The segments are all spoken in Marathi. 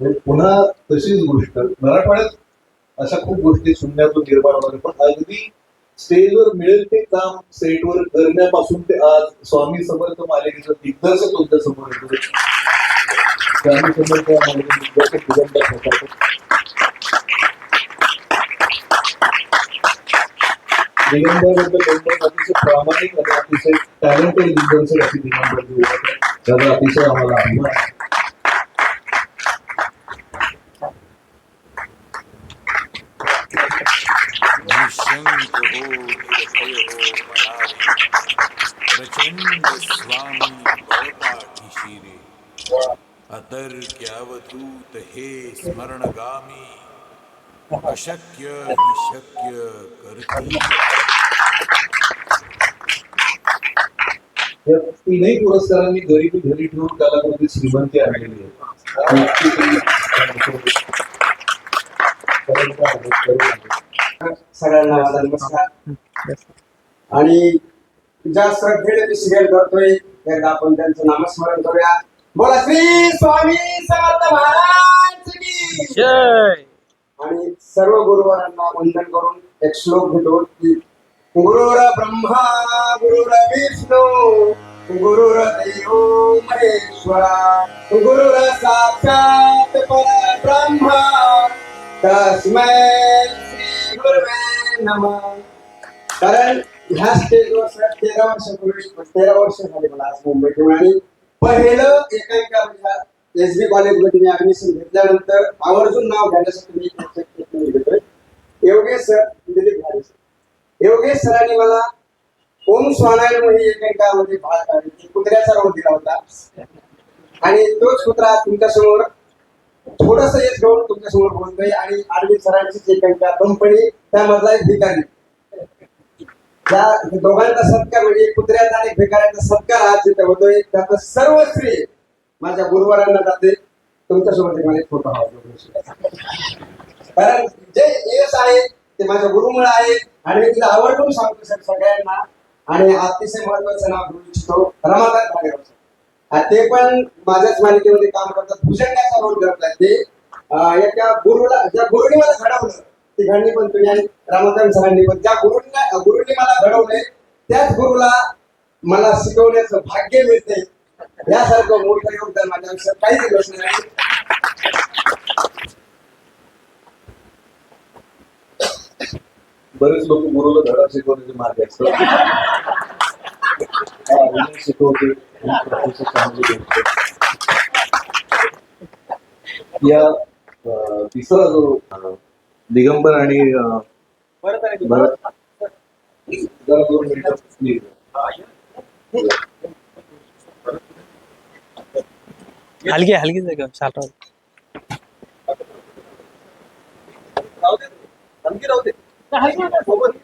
म्हणजे पुन्हा तशीच गोष्ट. मराठवाड्यात अशा खूप गोष्टी शून्यातून निर्माण होणार पण अगदी स्टेजवर मिळेल ते काम सेटवर करण्यापासून ते आज स्वामी समर्थ मालिकेचं दिग्दर्शक तुमच्यासमोर येतो. स्वामी समर्थ या मालिकेचे दिग्दर्शक दिगंबर प्रसाद. दिगंबरबद्दल अतिशय प्रामाणिक आणि अतिशय टॅलेंटेड दिग्दर्शक अशी दिगंबर जी ओळख त्याचा अतिशय आम्हाला अभिमान आहे. हे स्मरणगामी. अशक्य विशक्य करती या तीनही पुरस्कारांनी गरिबी घरी ठेवून कलाकृती श्रीमंती आणलेली आहे? सगळ्यांना माझा नमस्कार. आणि ज्या श्रद्धेने मी सिरियल करतोय एकदा आपण त्यांचं नामस्मरण करूया. बोला श्री स्वामी समर्थ महाराज की आणि सर्व गुरुवारांना वंदन करून एक श्लोक की गुरुर ब्रह्मा गुरुर विष्णू गुरुर देव महेश्वरा गुरुर साक्षात परब्रह्मा। तस्मै श्री गुरुवे नमः। कारण ह्या स्टेजवर सर तेरा वर्षापूर्वी तेरा वर्ष झाले मला आज मुंबईत येऊन आणि पहिलं एकांका म्हणजे एस बी कॉलेजमध्ये मी ऍडमिशन घेतल्यानंतर आवर्जून नाव घेण्यासाठी मी इथे घेतोय. योगेश सर दिलीप भारे सर योगेश सरांनी मला ओम स्वानायन म्हणजे एकमेकांमध्ये भाग कुत्र्याचा रोल दिला होता. आणि तोच कुत्रा तुमच्यासमोर थोडस येत घेऊन तुमच्यासमोर बोलतोय आणि आर्मी सरांचीच एकांका कंपनी त्यामधला एक भिकारी. त्या दोघांचा सत्कार म्हणजे कुत्र्याचा आणि भिकाऱ्याचा सत्कार आज तिथे होतोय त्याचं सर्व स्त्री माझ्या गुरुवारांना जाते. तुमच्यासोबत समोर मला एक फोटो हवा. कारण जे यश आहे ते माझ्या गुरुमुळे आहे. आणि मी तिला आवडून सांगतो सर सगळ्यांना. आणि अतिशय महत्वाचं नाव घेऊ इच्छितो रमाकांत भागेराव ते पण माझ्याच मालिकेमध्ये काम करतात. भुजंगाचा रोल करतात ते. एका गुरुला ज्या गुरुने मला घडवलं ती घडणी पण तुम्ही आणि रामकांत सरांनी पण. ज्या गुरुंना गुरुने मला घडवलंय त्याच गुरुला मला शिकवण्याचं भाग्य मिळते यासारखं मोठं योगदान माझ्या आयुष्यात काहीच गोष्ट नाही. बरेच लोक गुरुला धडा शिकवण्याचे मार्ग असतात शिकवते. या तिसरा जो दिगंबर आणि भरत जरा दोन मिनिटं हलकी हलकी जागा चालतो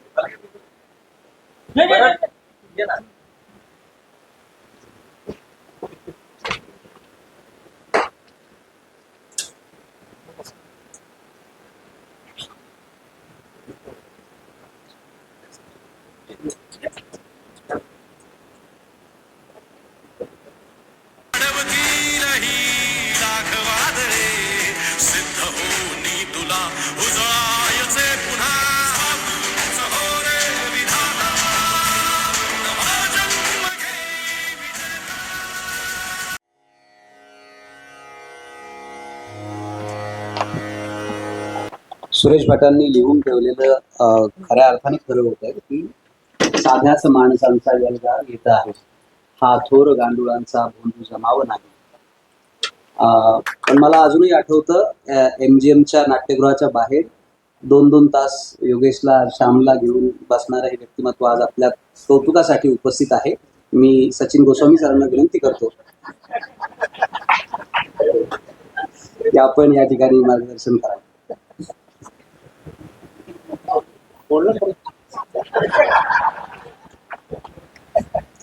सुरेश भटांनी लिहून ठेवलेलं खऱ्या अर्थाने खरं होत आहे की साध्याच माणसांचा यलगार येत आहे. हा थोर गांडुळांचा भोंडू जमाव नाही. पण मला अजूनही आठवतं एम जी एमच्या नाट्यगृहाच्या बाहेर दोन दोन तास योगेशला श्यामला घेऊन बसणारं हे व्यक्तिमत्व आज आपल्या कौतुकासाठी उपस्थित आहे. मी सचिन गोस्वामी सरांना विनंती करतो की आपण या ठिकाणी मार्गदर्शन करावं.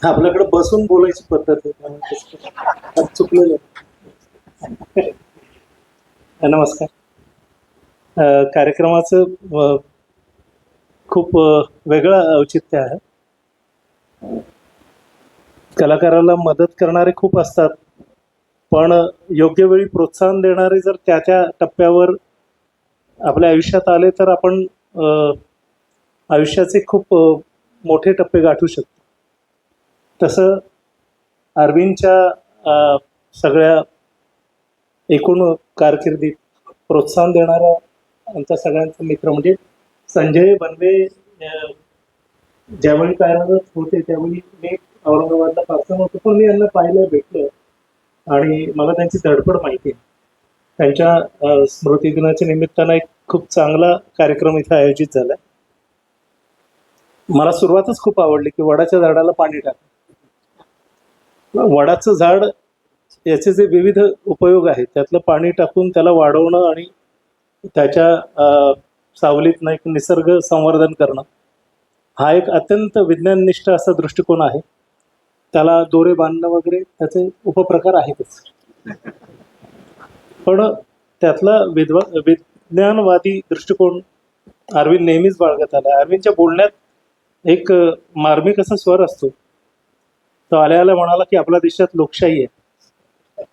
आपल्याकडे बसून बोलायची पद्धत आहे चुकलेलं नमस्कार. कार्यक्रमाचं खूप वेगळं औचित्य आहे. कलाकाराला मदत करणारे खूप असतात पण योग्य वेळी प्रोत्साहन देणारे जर त्या त्या टप्प्यावर आपल्या आयुष्यात आले तर आपण आयुष्याचे खूप मोठे टप्पे गाठू शकतो. तसं अरविंदच्या सगळ्या एकूण कारकिर्दीत प्रोत्साहन देणारा आमचा सगळ्यांचा मित्र म्हणजे संजय बनवे ज्यावेळी कार्यरत होते त्यावेळी मी औरंगाबादला पासून होतो पण मी यांना पाहिलं भेटलं. आणि मला त्यांची धडपड माहिती आहे. त्यांच्या स्मृतिदिनाच्या निमित्तानं एक खूप चांगला कार्यक्रम इथं आयोजित झाला. मला सुरुवातच खूप आवडली की वडाच्या झाडाला पाणी टाक. वडाचं झाड याचे जे विविध उपयोग आहेत त्यातलं पाणी टाकून त्याला वाढवणं आणि त्याच्या सावलीत सावलीतनं एक निसर्ग संवर्धन करणं हा एक अत्यंत विज्ञाननिष्ठ असा दृष्टिकोन आहे. त्याला दोरे बांधणं वगैरे त्याचे उपप्रकार आहेतच. पण त्यातला विद्वा विज्ञानवादी दृष्टिकोन अरविंद नेहमीच बाळगत आला अरविंदच्या बोलण्यात एक मार्मिक असा स्वर असतो. तो आल्या आल्या म्हणाला की आपल्या देशात लोकशाही आहे.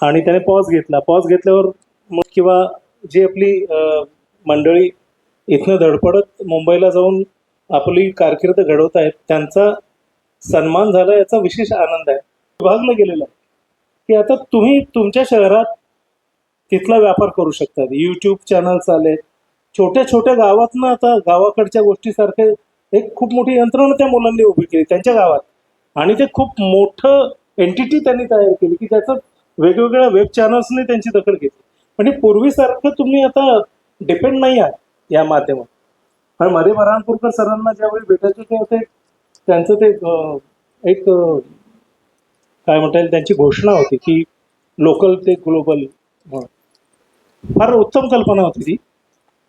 आणि त्याने पॉज घेतला. पॉज घेतल्यावर मग किंवा जी आपली मंडळी इथनं धडपडत मुंबईला जाऊन आपली कारकीर्द घडवत आहेत त्यांचा सन्मान झाला याचा विशेष आनंद आहे. विभागला गेलेला आहे. की आता तुम्ही तुमच्या शहरात तिथला व्यापार करू शकतात यूट्यूब चॅनल्स आले छोट्या छोट्या गावातनं आता गावाकडच्या गोष्टीसारखे एक खूप मोठी यंत्रणा त्या मुलांनी उभी केली त्यांच्या गावात. आणि ते खूप मोठं एंटिटी त्यांनी तयार केली की त्याचं वेगवेगळ्या वेब चॅनल्सने त्यांची दखल घेतली. म्हणजे पूर्वीसारखं तुम्ही आता डिपेंड नाही आहात या माध्यमात. आणि मध्ये बऱ्हाणपूरकर सरांना ज्यावेळी भेटायचं तेव्हा ते त्यांचं ते एक काय म्हणता येईल त्यांची घोषणा होती की लोकल ते ग्लोबल फार उत्तम कल्पना होती ती.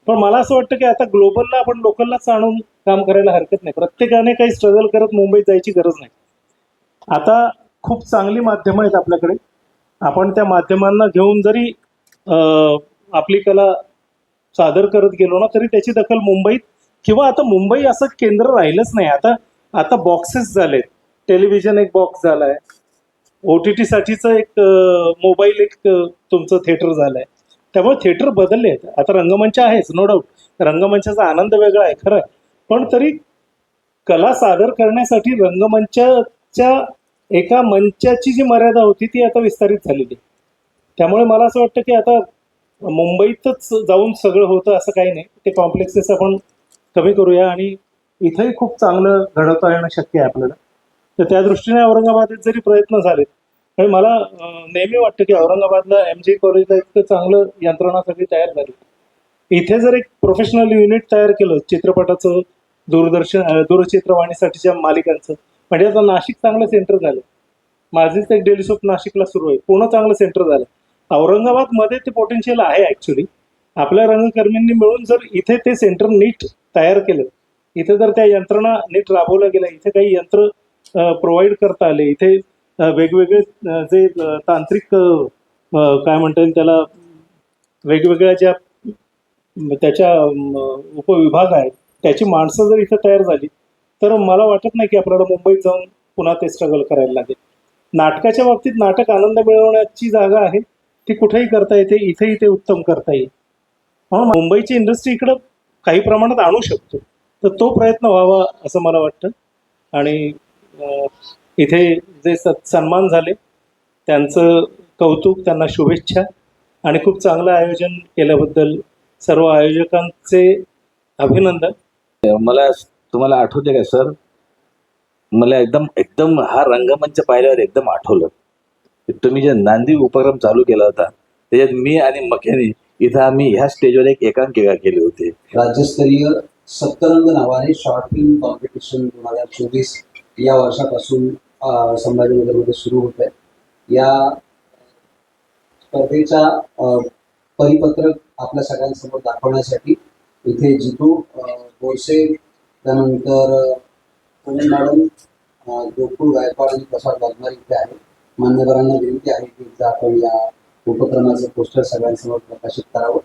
पण मला असं वाटतं की आता ग्लोबलला आपण लोकललाच आणून काम करायला हरकत नाही. प्रत्येकाने काही स्ट्रगल करत मुंबईत जायची गरज नाही. आता खूप चांगली माध्यमं आहेत आपल्याकडे. आपण त्या माध्यमांना घेऊन जरी आपली कला सादर करत गेलो ना तरी त्याची दखल मुंबईत किंवा आता मुंबई असं केंद्र राहिलंच नाही. आता आता बॉक्सेस झालेत. टेलिव्हिजन एक बॉक्स झाला आहे ओ टी टीसाठीचं एक मोबाईल एक तुमचं थिएटर आहे त्यामुळे थिएटर बदलले आहेत आता रंगमंच आहेच नो डाऊट रंगमंचाचा आनंद वेगळा आहे खरं आहे. पण तरी कला सादर करण्यासाठी रंगमंचाच्या एका मंचाची जी मर्यादा होती ती आता विस्तारित झालेली आहे. त्यामुळे मला असं वाटतं की आता मुंबईतच जाऊन सगळं होतं असं काही नाही. ते कॉम्प्लेक्सेस आपण कमी करूया आणि इथंही खूप चांगलं घडवता येणं शक्य आहे आपल्याला. तर त्या दृष्टीने औरंगाबादेत जरी प्रयत्न झाले आणि मला नेहमी वाटतं की औरंगाबादला एम जी कॉलेजला इतकं चांगलं यंत्रणा सगळी तयार झाली. इथे जर एक प्रोफेशनल युनिट तयार केलं चित्रपटाचं दूरदर्शन दूरचित्रवाणीसाठीच्या मालिकांचं. म्हणजे आता नाशिक चांगलं सेंटर झालं. माझीच एक डेली सोप नाशिकला सुरू आहे. पूर्ण चांगलं सेंटर झालं. औरंगाबादमध्ये ते पोटेन्शियल आहे ऍक्च्युली आपल्या रंगकर्मींनी मिळून जर इथे ते सेंटर नीट तयार केलं इथे जर त्या यंत्रणा नीट राबवल्या गेल्या इथे काही यंत्र प्रोव्हाइड करता आले इथे वेगवेगळे जे तांत्रिक काय म्हणता येईल त्याला वेगवेगळ्या ज्या त्याच्या उपविभाग आहेत त्याची माणसं जर इथं तयार झाली तर मला वाटत नाही की आपल्याला मुंबईत जाऊन पुन्हा ते स्ट्रगल करायला लागेल. नाटकाच्या बाबतीत नाटक आनंद मिळवण्याची जागा आहे ती कुठेही करता येते इथेही ते उत्तम करता येईल. म्हणून मुंबईची इंडस्ट्री इकडं काही प्रमाणात आणू शकतो. तर तो प्रयत्न व्हावा असं मला वाटतं. आणि इथे जे सन्मान झाले त्यांचं कौतुक त्यांना शुभेच्छा आणि खूप चांगलं आयोजन केल्याबद्दल सर्व आयोजकांचे अभिनंदन. मला तुम्हाला आठवते का सर? मला एकदम एकदम हा रंगमंच पाहिल्यावर एकदम आठवलं. तुम्ही जे नांदी उपक्रम चालू केला होता त्याच्यात मी आणि मखेनी इथं आम्ही ह्या स्टेजवर एक एकांकिका केली होती. राज्यस्तरीय सप्तरंग नावाने शॉर्ट फिल्म कॉम्पिटिशन दोन हजार चोवीस या वर्षापासून संभाजीनगरमध्ये सुरू होत आहे. या स्पर्धेचा परिपत्रक आपल्या सगळ्यांसमोर दाखवण्यासाठी इथे जितू बोरसे त्यानंतर अ, मॅडम गोकुळ गायकवाड आणि प्रसाद वाघमार इथे आहे मान्यवरांना विनंती आहे की एकदा आपण या उपक्रमाचं पोस्टर सगळ्यांसमोर प्रकाशित करावं.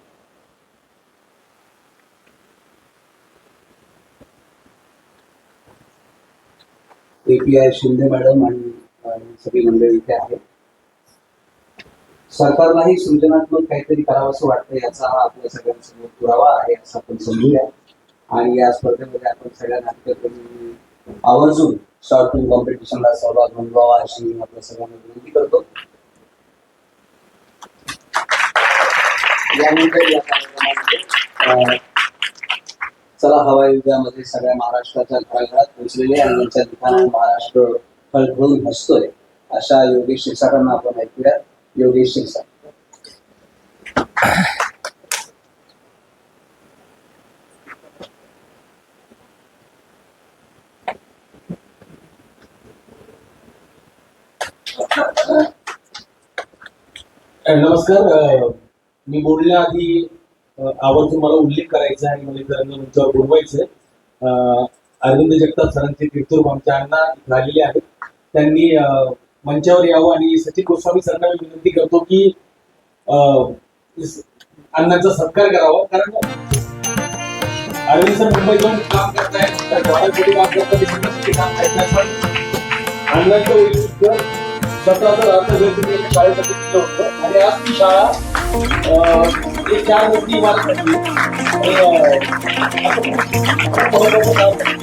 A P I Shinde madam आणि सगळी मंडळी इथे आहे सरकारलाही सृजनात्मक काहीतरी करावं असं वाटतं याचा हा आपल्या सगळ्यांसमोर पुरावा आहे असं आपण समजूया. आणि या स्पर्धेमध्ये आपण सगळ्या नाटकांनी आवर्जून शॉर्ट फिल्म कॉम्पिटिशनला सहभाग नोंदवावा अशी मी आपल्या सगळ्यांना विनंती करतो. यानंतर या कार्यक्रमामध्ये चला हवाई युद्धामध्ये सगळ्या महाराष्ट्राच्या घराघरात पोहोचलेले आणि त्यांच्या दुकानात महाराष्ट्र फळफळून हसतोय अशा योगेश शिक्षकांना आपण ऐकूया योगेश शिरसाट नमस्कार मी बोलण्याआधी अ, आवर्जून मला उल्लेख करायचा आहे आणि मला इथं रंगमंचावर बोलवायचं आहे. अरविंद जगताप सरांचे कीर्तरूप आमच्या अण्णा झालेले आहेत. त्यांनी मंचावर यावं आणि सचिन गोस्वामी सरकार विनंती करतो की अण्णांचा सत्कार करावा. कारण अरविंद सर मुंबई जाऊन काम करतायत. काम करतात. काम करतायत अण्णांचं वैशिष्ट्य सतराचा अर्थ शाळेसाठी दिलं होतं. आणि आज ती शाळा एक चार मोठी इमारत झाली. आणि अं,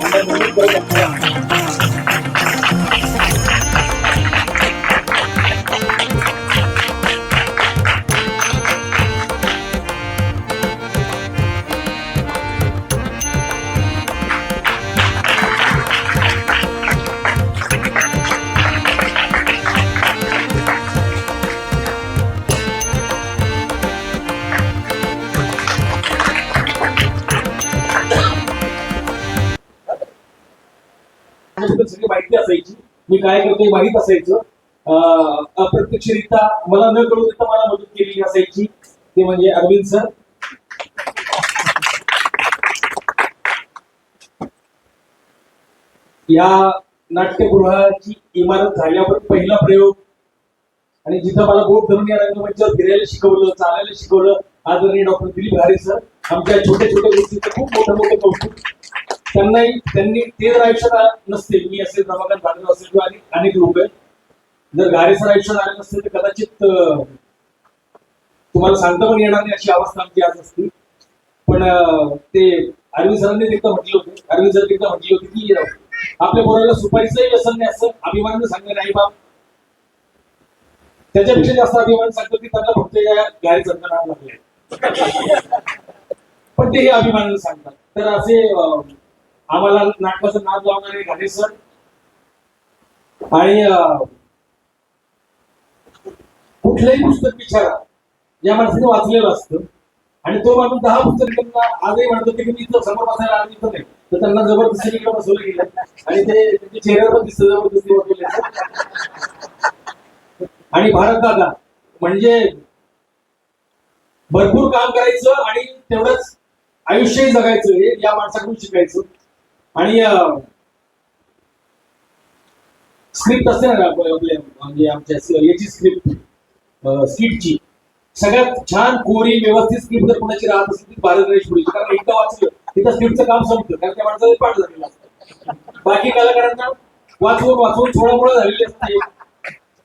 असं सगळी माहिती असायची? मी काय करतोय माहीत असायचं. अप्रत्यक्षरित्या मला न कळून देता मला मदत केलेली असायची. ते म्हणजे अरविंद सर. या नाट्यगृहाची इमारत झाल्यावर पहिला प्रयोग. आणि जिथं मला बोट धरून या रंगमंचावर फिरायला शिकवलं चालायला शिकवलं आदरणीय डॉक्टर दिलीप घारे सर. आमच्या छोट्या छोट्या गोष्टीचं खूप मोठं मोठं कौतुक. त्यांनाही त्यांनी ते जर आयुष्यात नसते. मी असेल रमाकांत भागवत असेल किंवा अनेक अनेक लोक आहेत. जर घारे सर आयुष्यात आले नसते तर कदाचित तुम्हाला सांगता पण येणार नाही अशी अवस्था आमची आज असते. पण ते अरविंद सरांनी एकदा म्हटलं होते. अरविंद सर एकदा म्हटले होते की आपल्या पोराला सुपारीचंही व्यसन नाही असं अभिमानानं सांगणार नाही बाप. त्याच्यापेक्षा जास्त अभिमान सांगतो की त्यांना फक्त या गाडी सरकार लागले पण ते हे अभिमानानं सांगतात. तर असे आम्हाला नाटकाचं नाद लावणारे घाणे सर. आणि कुठलंही पुस्तक विचारा. या माणसाने वाचलेलं असतं. आणि तो माणूस दहा पुस्तक त्यांना आजही म्हणतो की मी इथं समोर बसायला आलो इथं नाही. तर त्यांना जबरदस्ती इकडे बसवलं गेलं. आणि ते त्यांच्या चेहऱ्यावर दिसतं जबरदस्ती बसवलं आणि भारत दादा म्हणजे भरपूर काम करायचं आणि तेवढंच आयुष्यही जगायचं हे या माणसाकडून शिकायचं. आणि स्क्रिप्ट असते ना आपल्या म्हणजे आमच्या याची स्क्रिप्ट स्किटची सगळ्यात छान कोरी व्यवस्थित स्क्रिप्ट जर कोणाची राहत असेल ती भारत गणेश पुढे कारण एकदा वाचलं तिथं स्क्रिप्टचं काम संपतं कारण त्या माणसाला पाठ झालेलं असतं. बाकी कलाकारांना वाचवून वाचवून थोडा झालेली असते.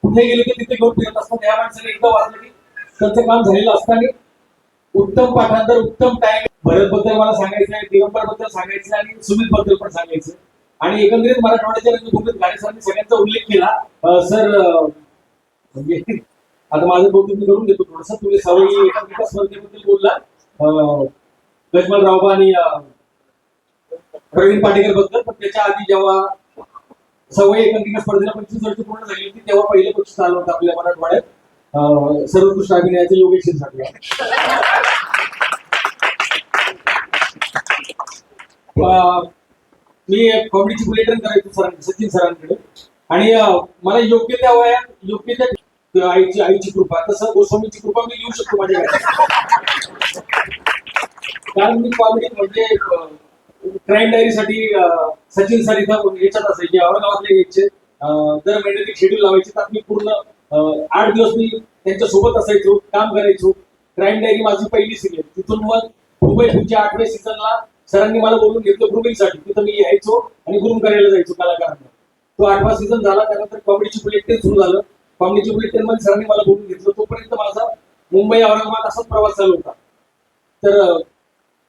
कुठे गेले की तिथे घेऊन फिरत असतात. या माणसाने एकदा वाचलं की त्यांचं काम झालेलं असतं आणि उत्तम पाठांतर उत्तम टाइम भरत बद्दल मला सांगायचं आहे दिगंबरबद्दल सांगायचं आणि सुमित बद्दल पण सांगायचं. आणि एकंदरीत मराठवाड्याच्या रंगभूमीत गाणे सरांनी सगळ्यांचा उल्लेख केला. सर म्हणजे आता माझं कौतुक मी करून घेतो थोडस. तुम्ही सवयी एकांकिका स्पर्धेबद्दल बोलला गजमल रावबा आणि प्रवीण पाटेकरबद्दल पण त्याच्या आधी जेव्हा सवयी एकांकिका स्पर्धेला पंचवीस वर्ष पूर्ण झाली होती तेव्हा पहिले पक्ष चालू होतं आपल्या मराठवाड्यात. सर्वोत्कृष्ट अभिनयाचे योगेश शिरसाट अं, मी कॉमेडीची बुलेटन करायचो सर सचिन सरांकडे. आणि मला योग्य त्या वयात योग्य त्या आईची आईची कृपा तसं गोस्वामीची कृपा मी येऊ शकतो माझ्या कारण मी कॉमेडी म्हणजे क्राईम डायरीसाठी सचिन सर इथं याच्यात असायचे औरंगाबादला यायचे. दर महिन्यात एक शेड्यूल लावायचे त्यात मी पूर्ण आठ दिवस मी त्यांच्यासोबत असायचो काम करायचो. क्राईम डायरी माझी पहिली सिरियल तिथून मग मुंबई पुढच्या आठव्या सीझनला सरांनी मला बोलून घेतलं ग्रुमिंगसाठी तिथं मी यायचो आणि ग्रुम करायला जायचो कलाकारांना. तो आठवा सीझन झाला त्यानंतर कॉमेडीची बुलेट टेन सुरू झालं. कॉमेडीची बुलेटमध्ये सरांनी मला बोलून घेतलं. तोपर्यंत माझा मुंबई औरंगाबाद असाच प्रवास चालू होता. तर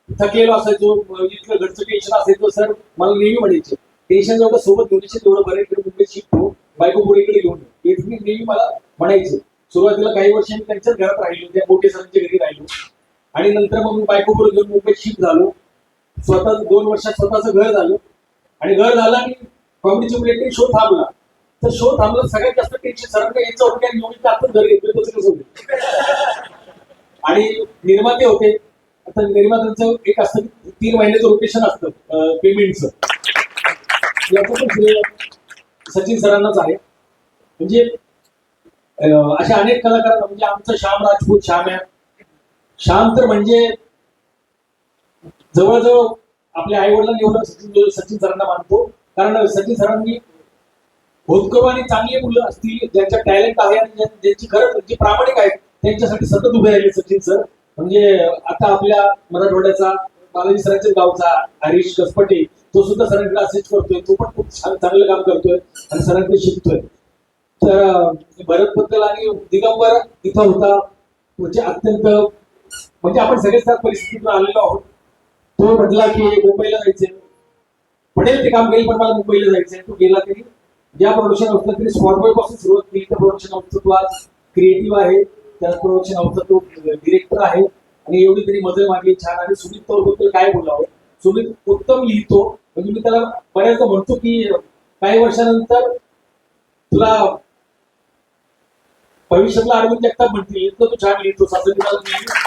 थकलेलो असायचो इतकं घरचं टेन्शन असायचं. सर मला नेहमी म्हणायचे टेन्शन जेवढं सोबत घेऊन तेवढं बरं इकडे मुंबईत शिफ्ट हो. बायको पुढे इकडे घेऊन तेच मी नेहमी मला म्हणायचं. सुरुवातीला काही वर्ष मी त्यांच्याच घरात राहिलो त्या मोठे सरांच्या घरी राहिलो. आणि नंतर मग मी बायको बरोबर घेऊन मुंबईत शिफ्ट झालो. स्वतः दोन वर्षात स्वतःचं घर झालं. आणि घर झालं आणि कॉमेडी बुलेट शो थांबला. तर शो थांबला सगळ्यात जास्त टेन्शन सरांना यायचं होतं आणि योगिता आपण घर घेतलं तसं कसं होतं आणि निर्माते होते. आता निर्मात्यांचं एक असतं तीन महिन्याचं रोटेशन असतं पेमेंटचं याचं पण सचिन सरांनाच आहे. म्हणजे अशा अनेक कलाकार म्हणजे आमचं श्याम राजपूत श्याम आहे श्याम तर म्हणजे जवळजवळ आपल्या आई वडिलांनी एवढं सचिन सचिन सरांना मानतो. कारण सचिन सरांनी होतकरू आणि चांगली मुलं असतील ज्यांच्या टॅलेंट आहे आणि ज्यांची खरं जे प्रामाणिक आहेत त्यांच्यासाठी सतत उभे राहिले सचिन सर. म्हणजे आता आपल्या मराठवाड्याचा बालाजी सरांच्या गावचा हरीश कसपटे तो सुद्धा सरांकडे असेच करतोय. तो पण खूप छान चांगलं काम करतोय आणि सरांकडे शिकतोय. तर भरत बद्दल आणि दिगंबर तिथं होता. म्हणजे अत्यंत म्हणजे आपण सगळेच त्या परिस्थितीतून आलेलो आहोत. तो म्हटला की मुंबईला जायचंय. पडेल ते काम केलं पण मला मुंबईला जायचंय. तो गेला तरी. ज्या प्रोडक्शन हाऊसला तरी स्पॉट बॉयपासून सुरुवात केली. त्या प्रोडक्शन हाऊसचा तो आज क्रिएटिव्ह आहे. त्या प्रोडक्शन हाऊसचा तो डिरेक्टर आहे. आणि एवढी तरी मजल मागली छान. आणि सुमित बद्दल काय बोलावं? सुमित उत्तम लिहितो. म्हणजे मी त्याला बऱ्याचदा म्हणतो की काही वर्षानंतर तुला भविष्यातला अरविंद जगताप म्हणतील तो छान लिहितो असं